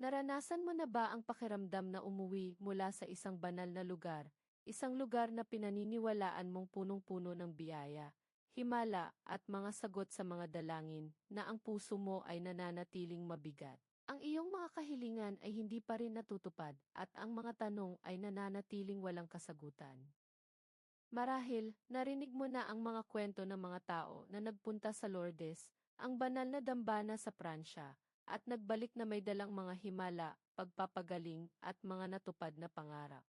Naranasan mo na ba ang pakiramdam na umuwi mula sa isang banal na lugar, isang lugar na pinaniniwalaan mong punong-puno ng biyaya, himala at mga sagot sa mga dalangin na ang puso mo ay nananatiling mabigat? Ang iyong mga kahilingan ay hindi pa rin natutupad at ang mga tanong ay nananatiling walang kasagutan. Marahil, narinig mo na ang mga kwento ng mga tao na nagpunta sa Lourdes, ang banal na dambana sa Pransya, at nagbalik na may dalang mga himala, pagpapagaling, at mga natupad na pangarap.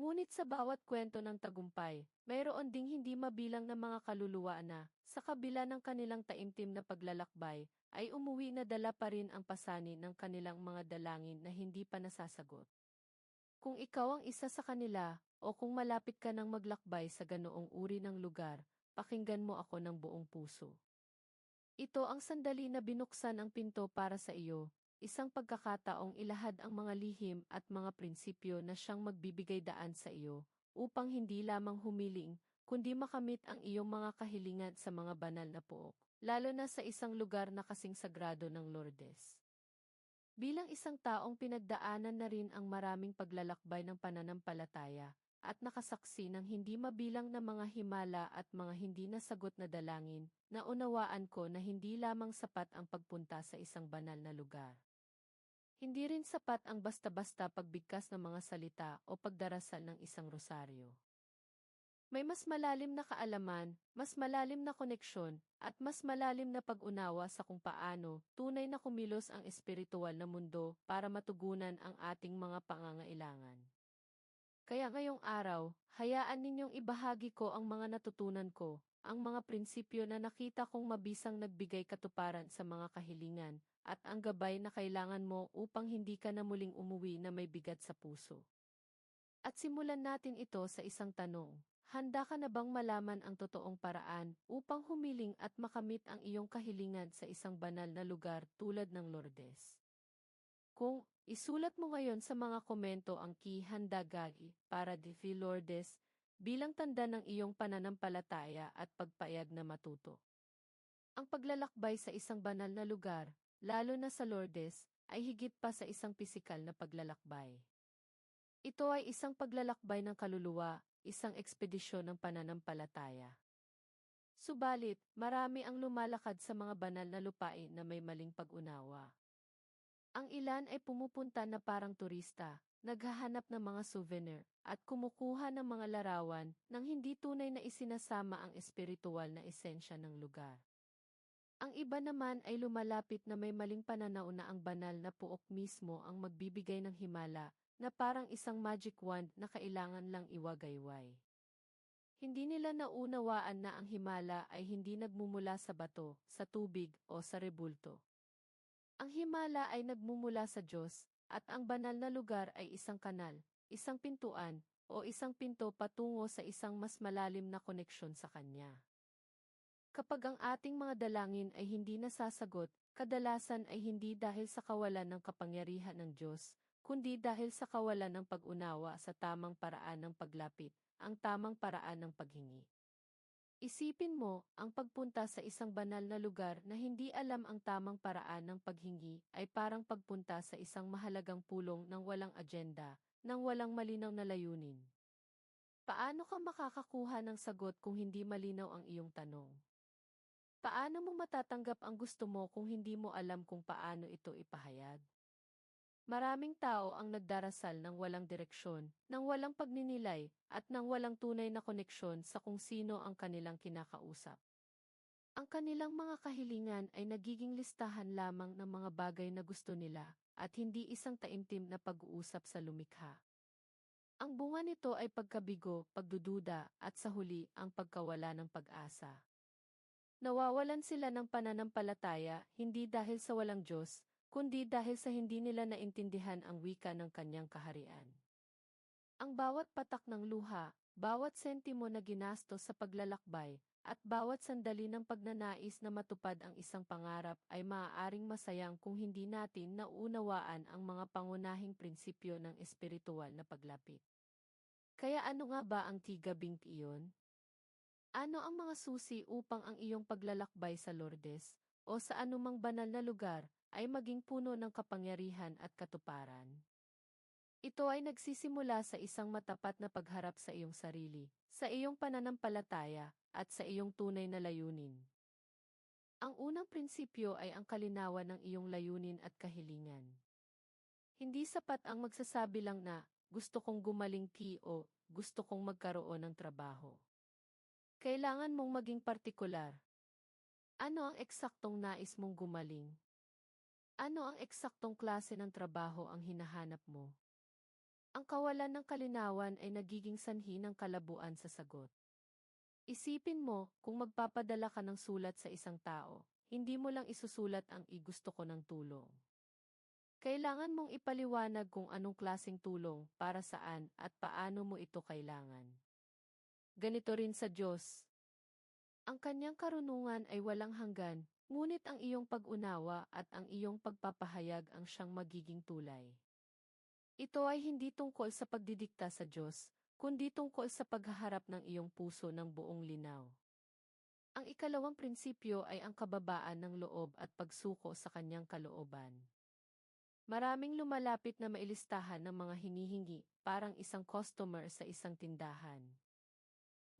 Ngunit sa bawat kwento ng tagumpay, mayroon ding hindi mabilang na mga kaluluwa na, sa kabila ng kanilang taimtim na paglalakbay, ay umuwi na dala pa rin ang pasani ng kanilang mga dalangin na hindi pa nasasagot. Kung ikaw ang isa sa kanila, o kung malapit ka ng maglakbay sa ganoong uri ng lugar, pakinggan mo ako ng buong puso. Ito ang sandali na binuksan ang pinto para sa iyo, isang pagkakataong ilahad ang mga lihim at mga prinsipyo na siyang magbibigay daan sa iyo, upang hindi lamang humiling, kundi makamit ang iyong mga kahilingan sa mga banal na pook, lalo na sa isang lugar na kasing sagrado ng Lourdes. Bilang isang taong pinagdaanan na rin ang maraming paglalakbay ng pananampalataya, at nakasaksi ng hindi mabilang na mga himala at mga hindi nasagot na dalangin, naunawaan ko na hindi lamang sapat ang pagpunta sa isang banal na lugar. Hindi rin sapat ang basta-basta pagbigkas ng mga salita o pagdarasal ng isang rosaryo. May mas malalim na kaalaman, mas malalim na koneksyon, at mas malalim na pag-unawa sa kung paano tunay na kumilos ang espiritual na mundo para matugunan ang ating mga pangangailangan. Kaya ngayong araw, hayaan ninyong ibahagi ko ang mga natutunan ko, ang mga prinsipyo na nakita kong mabisang nagbigay katuparan sa mga kahilingan, at ang gabay na kailangan mo upang hindi ka na muling umuwi na may bigat sa puso. At simulan natin ito sa isang tanong. Handa ka na bang malaman ang totoong paraan upang humiling at makamit ang iyong kahilingan sa isang banal na lugar tulad ng Lourdes? Kung isulat mo ngayon sa mga komento ang key handa gagi para di Lourdes, bilang tanda ng iyong pananampalataya at pagpayag na matuto. Ang paglalakbay sa isang banal na lugar, lalo na sa Lourdes, ay higit pa sa isang pisikal na paglalakbay. Ito ay isang paglalakbay ng kaluluwa, isang ekspedisyon ng pananampalataya. Subalit, marami ang lumalakad sa mga banal na lupain na may maling pag-unawa. Ang ilan ay pumupunta na parang turista, naghahanap ng mga souvenir, at kumukuha ng mga larawan nang hindi tunay na isinasama ang espiritual na esensya ng lugar. Ang iba naman ay lumalapit na may maling pananaw na ang banal na puok mismo ang magbibigay ng himala na parang isang magic wand na kailangan lang iwagayway. Hindi nila naunawaan na ang himala ay hindi nagmumula sa bato, sa tubig o sa rebulto. Ang himala ay nagmumula sa Diyos, at ang banal na lugar ay isang kanal, isang pintuan, o isang pinto patungo sa isang mas malalim na koneksyon sa Kanya. Kapag ang ating mga dalangin ay hindi nasasagot, kadalasan ay hindi dahil sa kawalan ng kapangyarihan ng Diyos, kundi dahil sa kawalan ng pag-unawa sa tamang paraan ng paglapit, ang tamang paraan ng paghingi. Isipin mo, ang pagpunta sa isang banal na lugar na hindi alam ang tamang paraan ng paghingi ay parang pagpunta sa isang mahalagang pulong ng walang agenda, nang walang malinaw na layunin. Paano ka makakakuha ng sagot kung hindi malinaw ang iyong tanong? Paano mo matatanggap ang gusto mo kung hindi mo alam kung paano ito ipahayag? Maraming tao ang nagdarasal ng walang direksyon, ng walang pagninilay, at ng walang tunay na koneksyon sa kung sino ang kanilang kinakausap. Ang kanilang mga kahilingan ay nagiging listahan lamang ng mga bagay na gusto nila, at hindi isang taimtim na pag-uusap sa lumikha. Ang bunga nito ay pagkabigo, pagdududa, at sa huli ang pagkawala ng pag-asa. Nawawalan sila ng pananampalataya hindi dahil sa walang Diyos, kundi dahil sa hindi nila naintindihan ang wika ng kanyang kaharian. Ang bawat patak ng luha, bawat sentimo na ginasto sa paglalakbay, at bawat sandali ng pagnanais na matupad ang isang pangarap ay maaaring masayang kung hindi natin nauunawaan ang mga pangunahing prinsipyo ng espiritual na paglapit. Kaya ano nga ba ang tigabing iyon? Ano ang mga susi upang ang iyong paglalakbay sa Lourdes o sa anumang banal na lugar ay maging puno ng kapangyarihan at katuparan. Ito ay nagsisimula sa isang matapat na pagharap sa iyong sarili, sa iyong pananampalataya, at sa iyong tunay na layunin. Ang unang prinsipyo ay ang kalinawan ng iyong layunin at kahilingan. Hindi sapat ang magsasabi lang na, gusto kong gumaling ki o gusto kong magkaroon ng trabaho. Kailangan mong maging partikular. Ano ang eksaktong nais mong gumaling? Ano ang eksaktong klase ng trabaho ang hinahanap mo? Ang kawalan ng kalinawan ay nagiging sanhi ng kalabuan sa sagot. Isipin mo, kung magpapadala ka ng sulat sa isang tao, hindi mo lang isusulat ang igusto ko ng tulong. Kailangan mong ipaliwanag kung anong klasing tulong, para saan, at paano mo ito kailangan. Ganito rin sa Diyos. Ang kanyang karunungan ay walang hanggan, ngunit ang iyong pag-unawa at ang iyong pagpapahayag ang siyang magiging tulay. Ito ay hindi tungkol sa pagdidikta sa Diyos, kundi tungkol sa paghaharap ng iyong puso ng buong linaw. Ang ikalawang prinsipyo ay ang kababaan ng loob at pagsuko sa kanyang kalooban. Maraming lumalapit na mailistahan ng mga hinihingi, parang isang customer sa isang tindahan.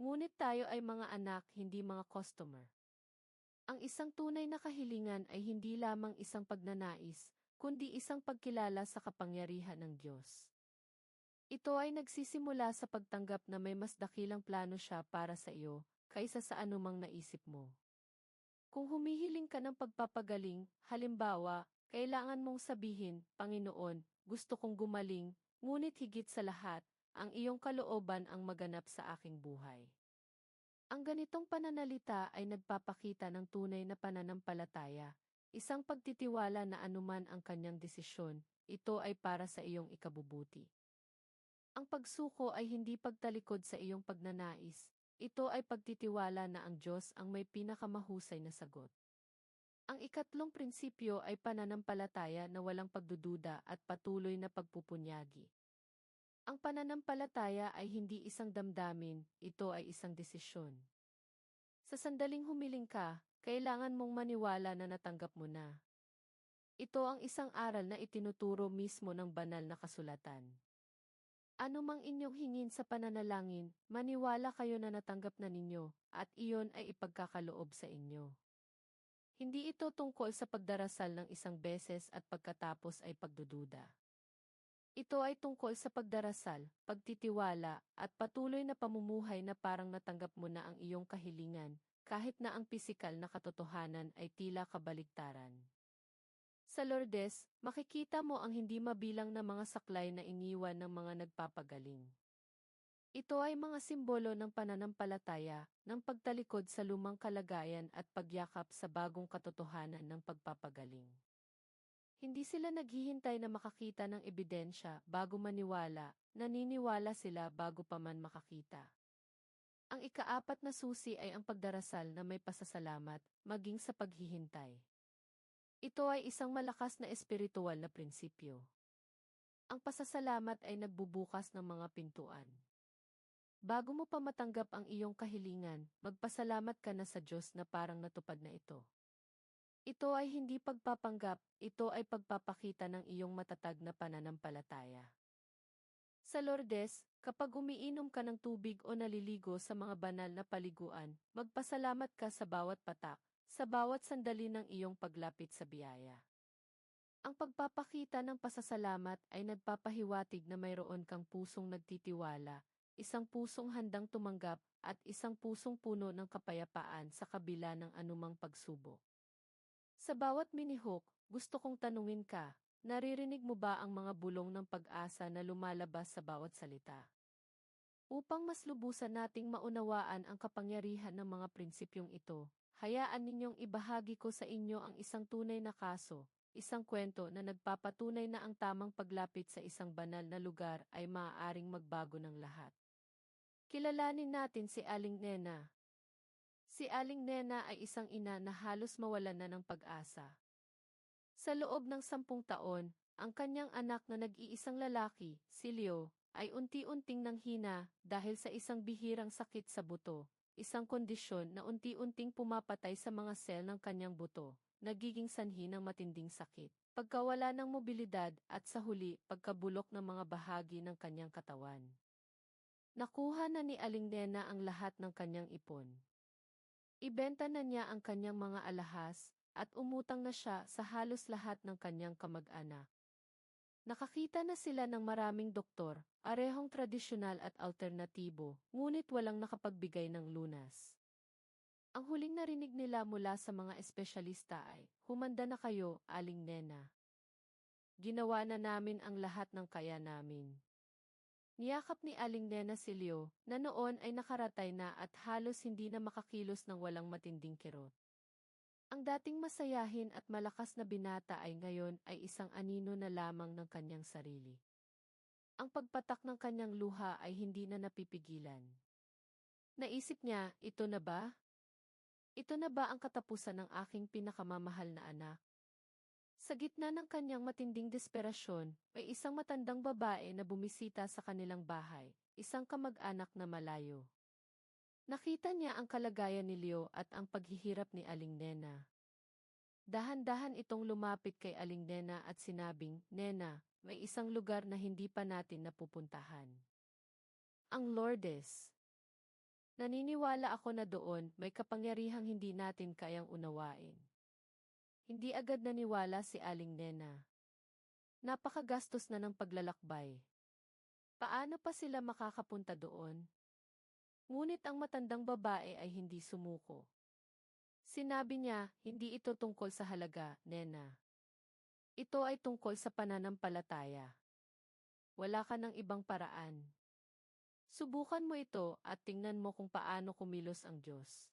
Ngunit tayo ay mga anak, hindi mga customer. Ang isang tunay na kahilingan ay hindi lamang isang pagnanais, kundi isang pagkilala sa kapangyarihan ng Diyos. Ito ay nagsisimula sa pagtanggap na may mas dakilang plano siya para sa iyo, kaysa sa anumang naisip mo. Kung humihiling ka ng pagpapagaling, halimbawa, kailangan mong sabihin, Panginoon, gusto kong gumaling, ngunit higit sa lahat, ang iyong kalooban ang maganap sa aking buhay. Ang ganitong pananalita ay nagpapakita ng tunay na pananampalataya, isang pagtitiwala na anuman ang kanyang desisyon, ito ay para sa iyong ikabubuti. Ang pagsuko ay hindi pagtalikod sa iyong pagnanais, ito ay pagtitiwala na ang Diyos ang may pinakamahusay na sagot. Ang ikatlong prinsipyo ay pananampalataya na walang pagdududa at patuloy na pagpupunyagi. Ang pananampalataya ay hindi isang damdamin, ito ay isang desisyon. Sa sandaling humiling ka, kailangan mong maniwala na natanggap mo na. Ito ang isang aral na itinuturo mismo ng banal na kasulatan. Ano mang inyong hingin sa pananalangin, maniwala kayo na natanggap na ninyo, at iyon ay ipagkakaloob sa inyo. Hindi ito tungkol sa pagdarasal ng isang beses at pagkatapos ay pagdududa. Ito ay tungkol sa pagdarasal, pagtitiwala, at patuloy na pamumuhay na parang natanggap mo na ang iyong kahilingan, kahit na ang pisikal na katotohanan ay tila kabaligtaran. Sa Lourdes, makikita mo ang hindi mabilang na mga saklay na iniwan ng mga nagpapagaling. Ito ay mga simbolo ng pananampalataya, ng pagtalikod sa lumang kalagayan at pagyakap sa bagong katotohanan ng pagpapagaling. Hindi sila naghihintay na makakita ng ebidensya bago maniwala, naniniwala sila bago pa man makakita. Ang ikaapat na susi ay ang pagdarasal na may pasasalamat, maging sa paghihintay. Ito ay isang malakas na espiritual na prinsipyo. Ang pasasalamat ay nagbubukas ng mga pintuan. Bago mo pa matanggap ang iyong kahilingan, magpasalamat ka na sa Diyos na parang natupad na ito. Ito ay hindi pagpapanggap, ito ay pagpapakita ng iyong matatag na pananampalataya. Sa Lourdes, kapag umiinom ka ng tubig o naliligo sa mga banal na paliguan, magpasalamat ka sa bawat patak, sa bawat sandali ng iyong paglapit sa biyaya. Ang pagpapakita ng pasasalamat ay nagpapahiwatig na mayroon kang pusong nagtitiwala, isang pusong handang tumanggap, at isang pusong puno ng kapayapaan sa kabila ng anumang pagsubok. Sa bawat minihok, gusto kong tanungin ka, naririnig mo ba ang mga bulong ng pag-asa na lumalabas sa bawat salita? Upang mas lubusan nating maunawaan ang kapangyarihan ng mga prinsipyong ito, hayaan ninyong ibahagi ko sa inyo ang isang tunay na kaso, isang kwento na nagpapatunay na ang tamang paglapit sa isang banal na lugar ay maaaring magbago ng lahat. Kilalanin natin si Aling Nena. Si Aling Nena ay isang ina na halos mawalan na ng pag-asa. Sa loob ng sampung taon, ang kanyang anak na nag-iisang lalaki, si Leo, ay unti-unting nanghina dahil sa isang bihirang sakit sa buto, isang kondisyon na unti-unting pumapatay sa mga sel ng kanyang buto, nagiging sanhi ng matinding sakit. Pagkawala ng mobilidad at sa huli, pagkabulok ng mga bahagi ng kanyang katawan. Nakuha na ni Aling Nena ang lahat ng kanyang ipon. Ibenta na niya ang kanyang mga alahas, at umutang na siya sa halos lahat ng kanyang kamag-anak. Nakakita na sila ng maraming doktor, arehong tradisyonal at alternatibo, ngunit walang nakapagbigay ng lunas. Ang huling narinig nila mula sa mga espesyalista ay, humanda na kayo, aling nena. Ginawa na namin ang lahat ng kaya namin. Niyakap ni Aling Nena si Leo, na noon ay nakaratay na at halos hindi na makakilos ng walang matinding kirot. Ang dating masayahin at malakas na binata ay ngayon ay isang anino na lamang ng kanyang sarili. Ang pagpatak ng kanyang luha ay hindi na napipigilan. Naisip niya, ito na ba? Ito na ba ang katapusan ng aking pinakamamahal na anak? Sa gitna ng kanyang matinding desperasyon, may isang matandang babae na bumisita sa kanilang bahay, isang kamag-anak na malayo. Nakita niya ang kalagayan ni Leo at ang paghihirap ni Aling Nena. Dahan-dahan itong lumapit kay Aling Nena at sinabing, Nena, may isang lugar na hindi pa natin napupuntahan. Ang Lourdes. Naniniwala ako na doon may kapangyarihang hindi natin kayang unawain. Hindi agad naniwala si Aling Nena. Napakagastos na ng paglalakbay. Paano pa sila makakapunta doon? Ngunit ang matandang babae ay hindi sumuko. Sinabi niya, hindi ito tungkol sa halaga, Nena. Ito ay tungkol sa pananampalataya. Wala ka ng ibang paraan. Subukan mo ito at tingnan mo kung paano kumilos ang Diyos.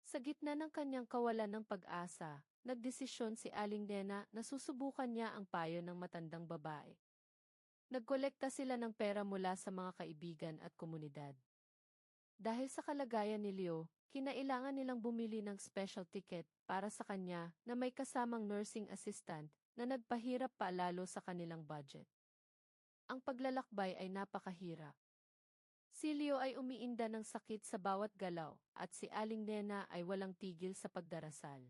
Sa gitna ng kanyang kawalan ng pag-asa, nagdesisyon si Aling Nena na susubukan niya ang payo ng matandang babae. Nagkolekta sila ng pera mula sa mga kaibigan at komunidad. Dahil sa kalagayan ni Leo, kinailangan nilang bumili ng special ticket para sa kanya na may kasamang nursing assistant na nagpahirap pa lalo sa kanilang budget. Ang paglalakbay ay napakahirap. Si Leo ay umiinda ng sakit sa bawat galaw at si Aling Nena ay walang tigil sa pagdarasal.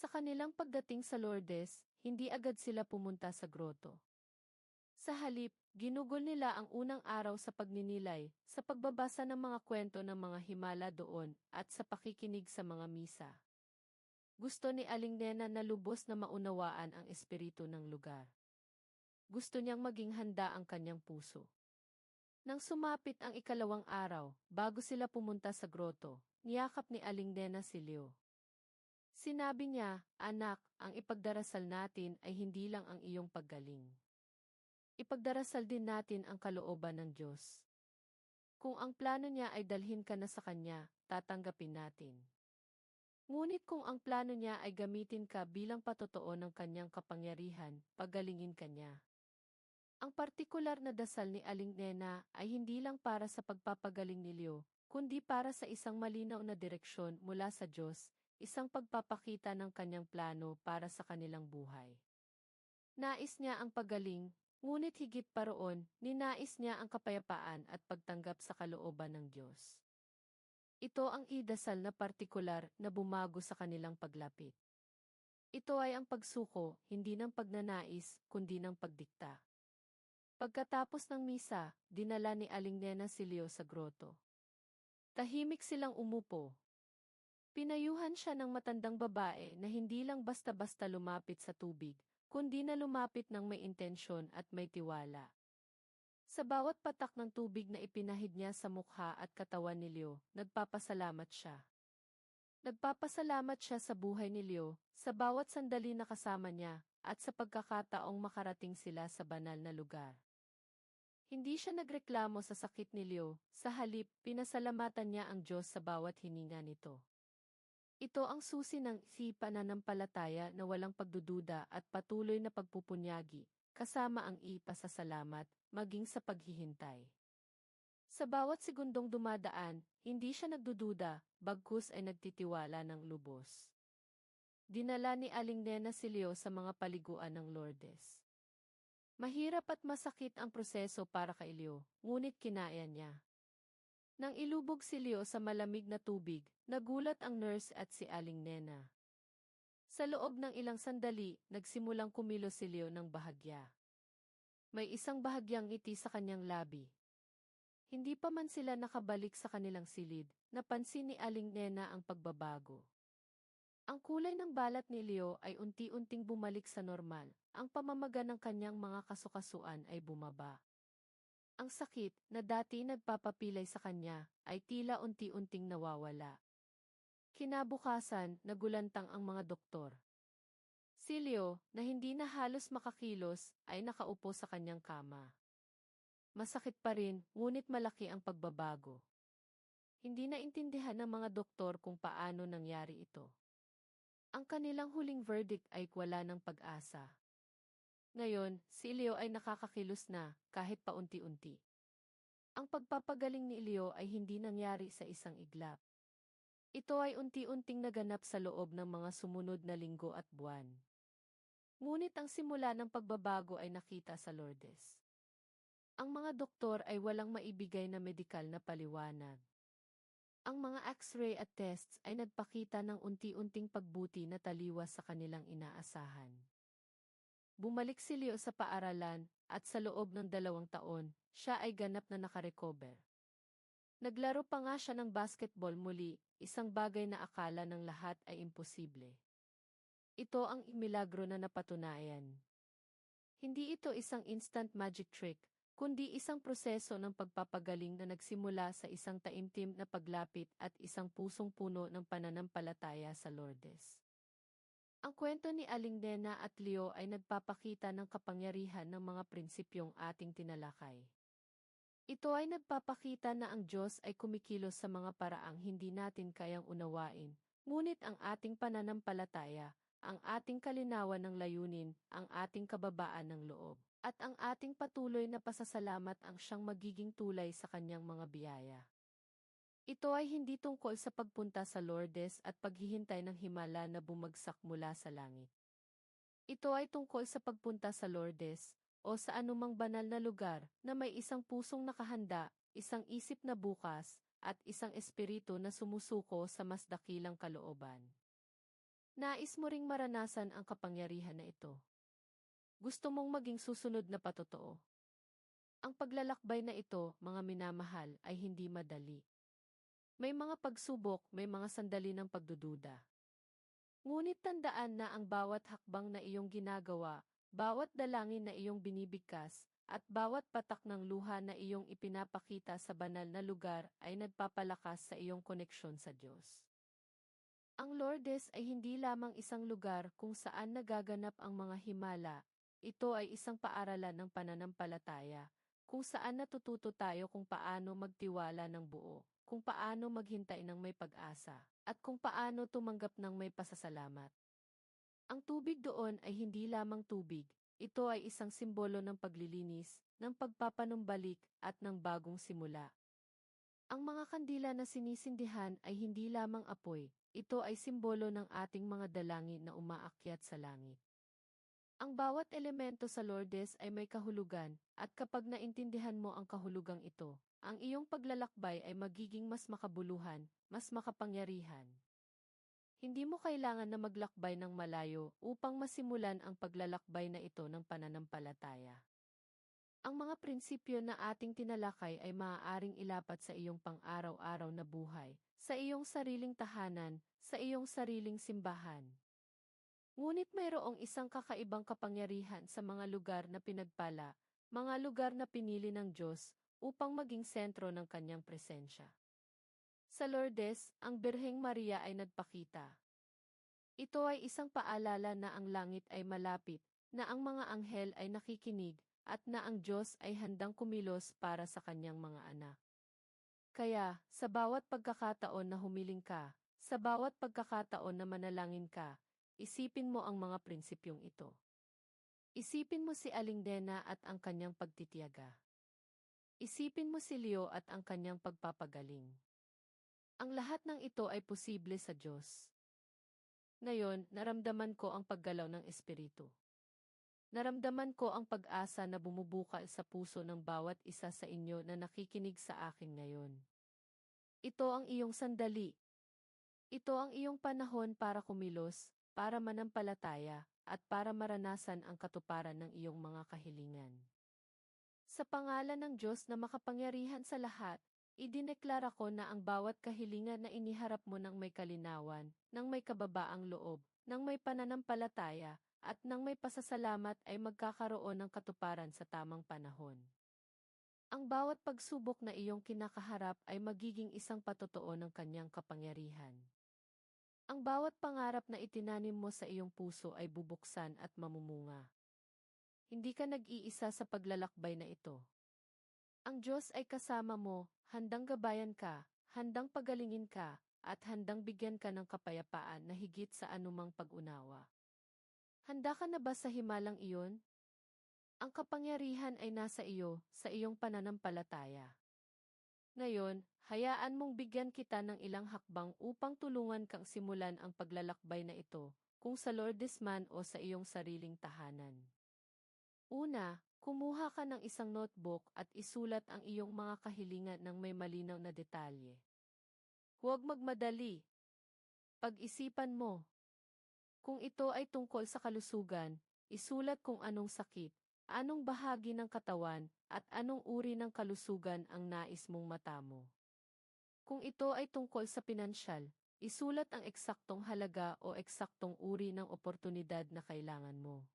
Sa kanilang pagdating sa Lourdes, hindi agad sila pumunta sa groto. Sa halip, ginugol nila ang unang araw sa pagninilay, sa pagbabasa ng mga kwento ng mga himala doon, at sa pakikinig sa mga misa. Gusto ni Aling Nena na lubos na maunawaan ang espiritu ng lugar. Gusto niyang maging handa ang kanyang puso. Nang sumapit ang ikalawang araw, bago sila pumunta sa groto, niyakap ni Aling Nena si Leo. Sinabi niya, anak, ang ipagdarasal natin ay hindi lang ang iyong paggaling. Ipagdarasal din natin ang kalooban ng Diyos. Kung ang plano niya ay dalhin ka na sa Kanya, tatanggapin natin. Ngunit kung ang plano niya ay gamitin ka bilang patotoo ng kanyang kapangyarihan, pagalingin ka niya. Ang partikular na dasal ni Aling Nena ay hindi lang para sa pagpapagaling ni Leo, kundi para sa isang malinaw na direksyon mula sa Diyos isang pagpapakita ng kanyang plano para sa kanilang buhay. Nais niya ang pagaling, ngunit higit pa roon, ninais niya ang kapayapaan at pagtanggap sa kalooban ng Diyos. Ito ang idasal na partikular na bumago sa kanilang paglapit. Ito ay ang pagsuko, hindi ng pagnanais, kundi ng pagdikta. Pagkatapos ng misa, dinala ni Aling Nena si Leo sa groto. Tahimik silang umupo, Pinayuhan siya ng matandang babae na hindi lang basta-basta lumapit sa tubig, kundi na lumapit ng may intensyon at may tiwala. Sa bawat patak ng tubig na ipinahid niya sa mukha at katawan ni Leo, nagpapasalamat siya. Nagpapasalamat siya sa buhay ni Leo, sa bawat sandali na kasama niya, at sa pagkakataong makarating sila sa banal na lugar. Hindi siya nagreklamo sa sakit ni Leo, sa halip, pinasalamatan niya ang Diyos sa bawat hininga nito. Ito ang susi ng si pananampalataya na walang pagdududa at patuloy na pagpupunyagi, kasama ang ipasasalamat, maging sa paghihintay. Sa bawat segundong dumadaan, hindi siya nagdududa, bagkus ay nagtitiwala ng lubos. Dinala ni Aling Nena si Leo sa mga paliguan ng Lourdes. Mahirap at masakit ang proseso para kay Leo, ngunit kinaya niya. Nang ilubog si Leo sa malamig na tubig, nagulat ang nurse at si Aling Nena. Sa loob ng ilang sandali, nagsimulang kumilos si Leo ng bahagya. May isang bahagyang ngiti sa kanyang labi. Hindi pa man sila nakabalik sa kanilang silid, napansin ni Aling Nena ang pagbabago. Ang kulay ng balat ni Leo ay unti-unting bumalik sa normal, ang pamamaga ng kanyang mga kasukasuan ay bumaba. Ang sakit na dati nagpapapilay sa kanya ay tila unti-unting nawawala. Kinabukasan, nagulantang ang mga doktor. Si Leo, na hindi na halos makakilos, ay nakaupo sa kanyang kama. Masakit pa rin, ngunit malaki ang pagbabago. Hindi na intindihan ng mga doktor kung paano nangyari ito. Ang kanilang huling verdict ay wala ng pag-asa. Ngayon, si Leo ay nakakakilos na, kahit paunti-unti. Ang pagpapagaling ni Leo ay hindi nangyari sa isang iglap. Ito ay unti-unting naganap sa loob ng mga sumunod na linggo at buwan. Ngunit ang simula ng pagbabago ay nakita sa Lourdes. Ang mga doktor ay walang maibigay na medikal na paliwanag. Ang mga x-ray at tests ay nagpakita ng unti-unting pagbuti na taliwas sa kanilang inaasahan. Bumalik si Leo sa paaralan at sa loob ng dalawang taon, siya ay ganap na nakarecover. Naglaro pa nga siya ng basketball muli, isang bagay na akala ng lahat ay imposible. Ito ang milagro na napatunayan. Hindi ito isang instant magic trick, kundi isang proseso ng pagpapagaling na nagsimula sa isang taimtim na paglapit at isang pusong puno ng pananampalataya sa Lourdes. Ang kwento ni Aling Nena at Leo ay nagpapakita ng kapangyarihan ng mga prinsipyong ating tinalakay. Ito ay nagpapakita na ang Diyos ay kumikilos sa mga paraang hindi natin kayang unawain, ngunit ang ating pananampalataya, ang ating kalinawan ng layunin, ang ating kababaan ng loob, at ang ating patuloy na pasasalamat ang siyang magiging tulay sa kanyang mga biyaya. Ito ay hindi tungkol sa pagpunta sa Lourdes at paghihintay ng himala na bumagsak mula sa langit. Ito ay tungkol sa pagpunta sa Lourdes, o sa anumang banal na lugar na may isang pusong nakahanda, isang isip na bukas, at isang espiritu na sumusuko sa mas dakilang kalooban. Nais mo ring maranasan ang kapangyarihan na ito. Gusto mong maging susunod na patotoo. Ang paglalakbay na ito, mga minamahal, ay hindi madali. May mga pagsubok, may mga sandali ng pagdududa. Ngunit tandaan na ang bawat hakbang na iyong ginagawa bawat dalangin na iyong binibigkas, at bawat patak ng luha na iyong ipinapakita sa banal na lugar ay nagpapalakas sa iyong koneksyon sa Diyos. Ang Lourdes ay hindi lamang isang lugar kung saan nagaganap ang mga himala, ito ay isang paaralan ng pananampalataya, kung saan natututo tayo kung paano magtiwala ng buo, kung paano maghintay ng may pag-asa, at kung paano tumanggap ng may pasasalamat. Ang tubig doon ay hindi lamang tubig, ito ay isang simbolo ng paglilinis, ng pagpapanumbalik, at ng bagong simula. Ang mga kandila na sinisindihan ay hindi lamang apoy, ito ay simbolo ng ating mga dalangin na umaakyat sa langit. Ang bawat elemento sa Lourdes ay may kahulugan, at kapag naintindihan mo ang kahulugang ito, ang iyong paglalakbay ay magiging mas makabuluhan, mas makapangyarihan. Hindi mo kailangan na maglakbay ng malayo upang masimulan ang paglalakbay na ito ng pananampalataya. Ang mga prinsipyo na ating tinalakay ay maaaring ilapat sa iyong pang-araw-araw na buhay, sa iyong sariling tahanan, sa iyong sariling simbahan. Ngunit mayroong isang kakaibang kapangyarihan sa mga lugar na pinagpala, mga lugar na pinili ng Diyos upang maging sentro ng kanyang presensya. Sa Lourdes, ang Birheng Maria ay nagpakita. Ito ay isang paalala na ang langit ay malapit, na ang mga anghel ay nakikinig, at na ang Diyos ay handang kumilos para sa kanyang mga anak. Kaya, sa bawat pagkakataon na humiling ka, sa bawat pagkakataon na manalangin ka, isipin mo ang mga prinsipyong ito. Isipin mo si Aling Dena at ang kanyang pagtitiyaga. Isipin mo si Leo at ang kanyang pagpapagaling. Ang lahat ng ito ay posible sa Diyos. Ngayon, naramdaman ko ang paggalaw ng Espiritu. Naramdaman ko ang pag-asa na bumubukal sa puso ng bawat isa sa inyo na nakikinig sa akin ngayon. Ito ang iyong sandali. Ito ang iyong panahon para kumilos, para manampalataya, at para maranasan ang katuparan ng iyong mga kahilingan. Sa pangalan ng Diyos na makapangyarihan sa lahat, idineklara ko na ang bawat kahilingan na iniharap mo ng may kalinawan, ng may kababaang loob, ng may pananampalataya, at ng may pasasalamat ay magkakaroon ng katuparan sa tamang panahon. Ang bawat pagsubok na iyong kinakaharap ay magiging isang patotoo ng kanyang kapangyarihan. Ang bawat pangarap na itinanim mo sa iyong puso ay bubuksan at mamumunga. Hindi ka nag-iisa sa paglalakbay na ito. Ang Diyos ay kasama mo, handang gabayan ka, handang pagalingin ka, at handang bigyan ka ng kapayapaan na higit sa anumang pag-unawa. Handa ka na ba sa himalang iyon? Ang kapangyarihan ay nasa iyo, sa iyong pananampalataya. Ngayon, hayaan mong bigyan kita ng ilang hakbang upang tulungan kang simulan ang paglalakbay na ito, kung sa Lourdes man o sa iyong sariling tahanan. Una, kumuha ka ng isang notebook at isulat ang iyong mga kahilingan ng may malinaw na detalye. Huwag magmadali. Pag-isipan mo. Kung ito ay tungkol sa kalusugan, isulat kung anong sakit, Anong bahagi ng katawan at anong uri ng kalusugan ang nais mong matamo? Kung ito ay tungkol sa pinansyal, isulat ang eksaktong halaga o eksaktong uri ng oportunidad na kailangan mo.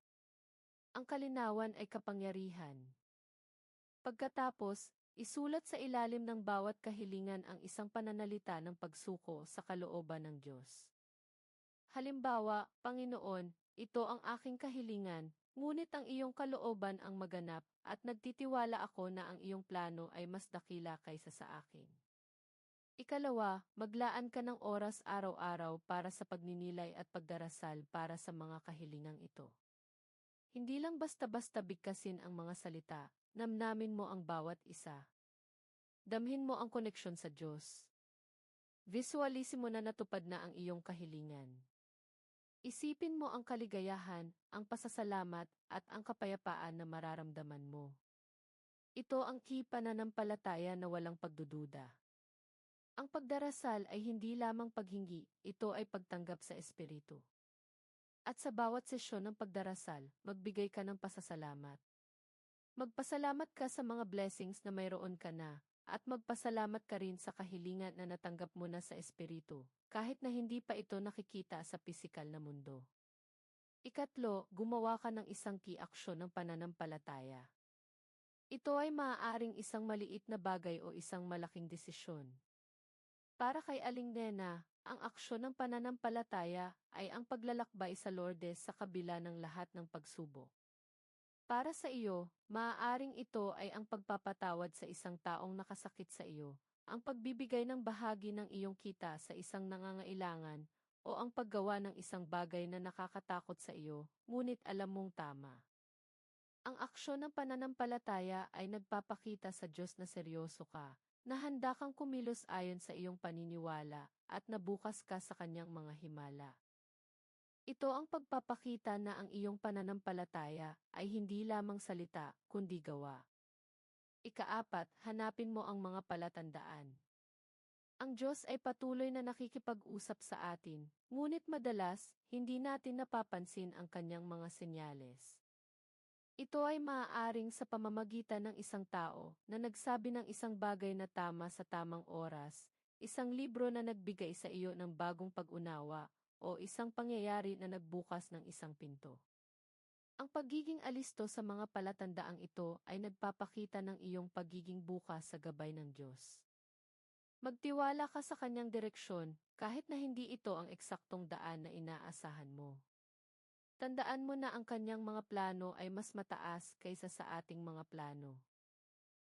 Ang kalinawan ay kapangyarihan. Pagkatapos, isulat sa ilalim ng bawat kahilingan ang isang pananalita ng pagsuko sa kalooban ng Diyos. Halimbawa, Panginoon, ito ang aking kahilingan, Ngunit ang iyong kalooban ang maganap at nagtitiwala ako na ang iyong plano ay mas dakila kaysa sa akin. Ikalawa, maglaan ka ng oras araw-araw para sa pagninilay at pagdarasal para sa mga kahilingang ito. Hindi lang basta-basta bigkasin ang mga salita, namnamin mo ang bawat isa. Damhin mo ang koneksyon sa Diyos. Visualisin mo na natupad na ang iyong kahilingan. Isipin mo ang kaligayahan, ang pasasalamat, at ang kapayapaan na mararamdaman mo. Ito ang key pananampalataya na walang pagdududa. Ang pagdarasal ay hindi lamang paghingi, ito ay pagtanggap sa Espiritu. At sa bawat sesyon ng pagdarasal, magbigay ka ng pasasalamat. Magpasalamat ka sa mga blessings na mayroon ka na, at magpasalamat ka rin sa kahilingan na natanggap mo na sa Espiritu, kahit na hindi pa ito nakikita sa pisikal na mundo. Ikatlo, gumawa ka ng isang key aksyon ng pananampalataya. Ito ay maaaring isang maliit na bagay o isang malaking desisyon. Para kay Aling Nena, ang aksyon ng pananampalataya ay ang paglalakbay sa Lourdes sa kabila ng lahat ng pagsubok. Para sa iyo, maaaring ito ay ang pagpapatawad sa isang taong nakasakit sa iyo, ang pagbibigay ng bahagi ng iyong kita sa isang nangangailangan, o ang paggawa ng isang bagay na nakakatakot sa iyo, ngunit alam mong tama. Ang aksyon ng pananampalataya ay nagpapakita sa Diyos na seryoso ka, na handa kang kumilos ayon sa iyong paniniwala, at nabukas ka sa kanyang mga himala. Ito ang pagpapakita na ang iyong pananampalataya ay hindi lamang salita, kundi gawa. Ikaapat, hanapin mo ang mga palatandaan. Ang Diyos ay patuloy na nakikipag-usap sa atin, ngunit madalas, hindi natin napapansin ang kanyang mga senyales. Ito ay maaaring sa pamamagitan ng isang tao na nagsabi ng isang bagay na tama sa tamang oras, isang libro na nagbigay sa iyo ng bagong pag-unawa, o isang pangyayari na nagbukas ng isang pinto. Ang pagiging alisto sa mga palatandaang ito ay nagpapakita ng iyong pagiging bukas sa gabay ng Diyos. Magtiwala ka sa kanyang direksyon kahit na hindi ito ang eksaktong daan na inaasahan mo. Tandaan mo na ang kanyang mga plano ay mas mataas kaysa sa ating mga plano.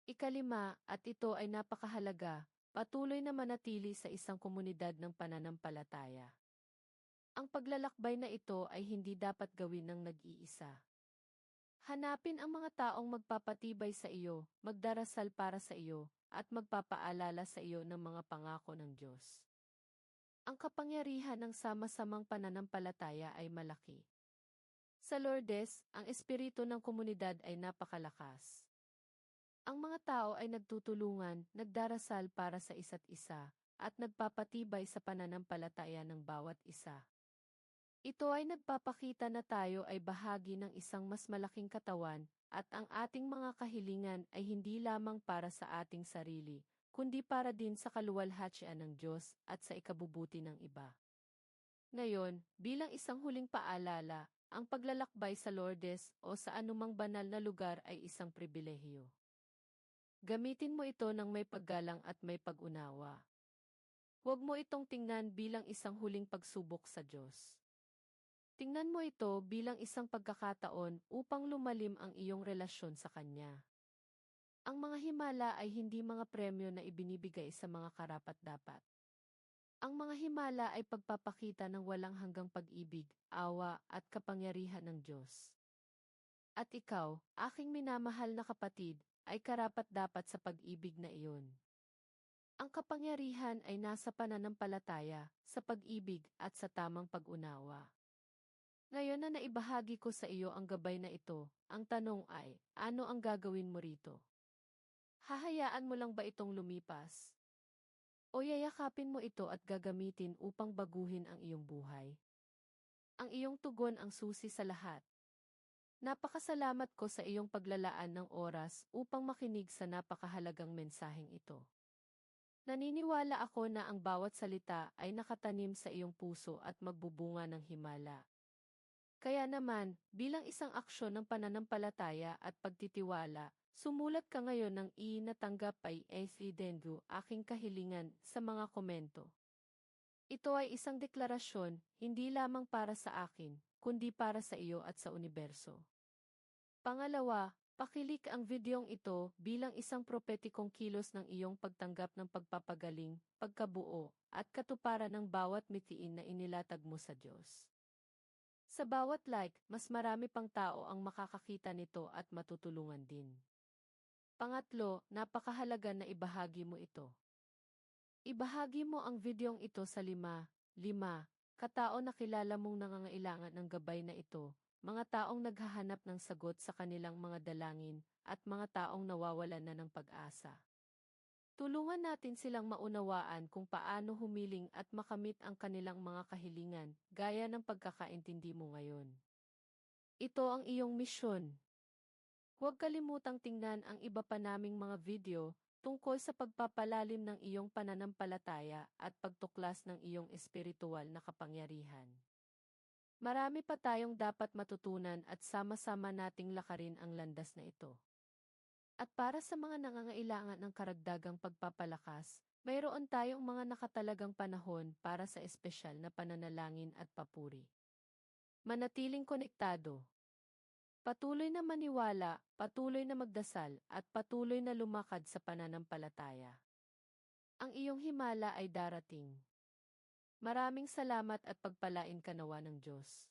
Ikalima, at ito ay napakahalaga, patuloy na manatili sa isang komunidad ng pananampalataya. Ang paglalakbay na ito ay hindi dapat gawin ng nag-iisa. Hanapin ang mga taong magpapatibay sa iyo, magdarasal para sa iyo, at magpapaalala sa iyo ng mga pangako ng Diyos. Ang kapangyarihan ng sama-samang pananampalataya ay malaki. Sa Lourdes, ang espiritu ng komunidad ay napakalakas. Ang mga tao ay nagtutulungan, nagdarasal para sa isa't isa, at nagpapatibay sa pananampalataya ng bawat isa. Ito ay nagpapakita na tayo ay bahagi ng isang mas malaking katawan, at ang ating mga kahilingan ay hindi lamang para sa ating sarili, kundi para din sa kaluwalhatian ng Diyos at sa ikabubuti ng iba. Ngayon, bilang isang huling paalala, ang paglalakbay sa Lourdes o sa anumang banal na lugar ay isang pribilehiyo. Gamitin mo ito ng may paggalang at may pag-unawa. Huwag mo itong tingnan bilang isang huling pagsubok sa Diyos. Tingnan mo ito bilang isang pagkakataon upang lumalim ang iyong relasyon sa Kanya. Ang mga himala ay hindi mga premyo na ibinibigay sa mga karapat-dapat. Ang mga himala ay pagpapakita ng walang hanggang pag-ibig, awa at kapangyarihan ng Diyos. At ikaw, aking minamahal na kapatid, ay karapat-dapat sa pag-ibig na iyon. Ang kapangyarihan ay nasa pananampalataya, sa pag-ibig at sa tamang pag-unawa. Ngayon na naibahagi ko sa iyo ang gabay na ito, ang tanong ay, ano ang gagawin mo rito? Hahayaan mo lang ba itong lumipas? O yayakapin mo ito at gagamitin upang baguhin ang iyong buhay? Ang iyong tugon ang susi sa lahat. Napakasalamat ko sa iyong paglalaan ng oras upang makinig sa napakahalagang mensaheng ito. Naniniwala ako na ang bawat salita ay nakatanim sa iyong puso at magbubunga ng himala. Kaya naman, bilang isang aksyon ng pananampalataya at pagtitiwala, sumulat ka ngayon ng i natanggap ay Dendu aking kahilingan sa mga komento. Ito ay isang deklarasyon, hindi lamang para sa akin, kundi para sa iyo at sa universo. Pangalawa, pakilik ang videong ito bilang isang propetikong kilos ng iyong pagtanggap ng pagpapagaling, pagkabuo, at katuparan ng bawat mitiin na inilatag mo sa Diyos. Sa bawat like, mas marami pang tao ang makakakita nito at matutulungan din. Pangatlo, napakahalaga na ibahagi mo ito. Ibahagi mo ang videong ito sa lima, lima, katao na kilala mong nangangailangan ng gabay na ito, mga taong naghahanap ng sagot sa kanilang mga dalangin, at mga taong nawawalan na ng pag-asa. Tulungan natin silang maunawaan kung paano humiling at makamit ang kanilang mga kahilingan, gaya ng pagkakaintindi mo ngayon. Ito ang iyong misyon. Huwag kalimutang tingnan ang iba pa naming mga video tungkol sa pagpapalalim ng iyong pananampalataya at pagtuklas ng iyong espiritual na kapangyarihan. Marami pa tayong dapat matutunan at sama-sama nating lakarin ang landas na ito. At para sa mga nangangailangan ng karagdagang pagpapalakas, mayroon tayong mga nakatalagang panahon para sa espesyal na pananalangin at papuri. Manatiling konektado. Patuloy na maniwala, patuloy na magdasal, at patuloy na lumakad sa pananampalataya. Ang iyong himala ay darating. Maraming salamat at pagpalain ka nawa ng Diyos.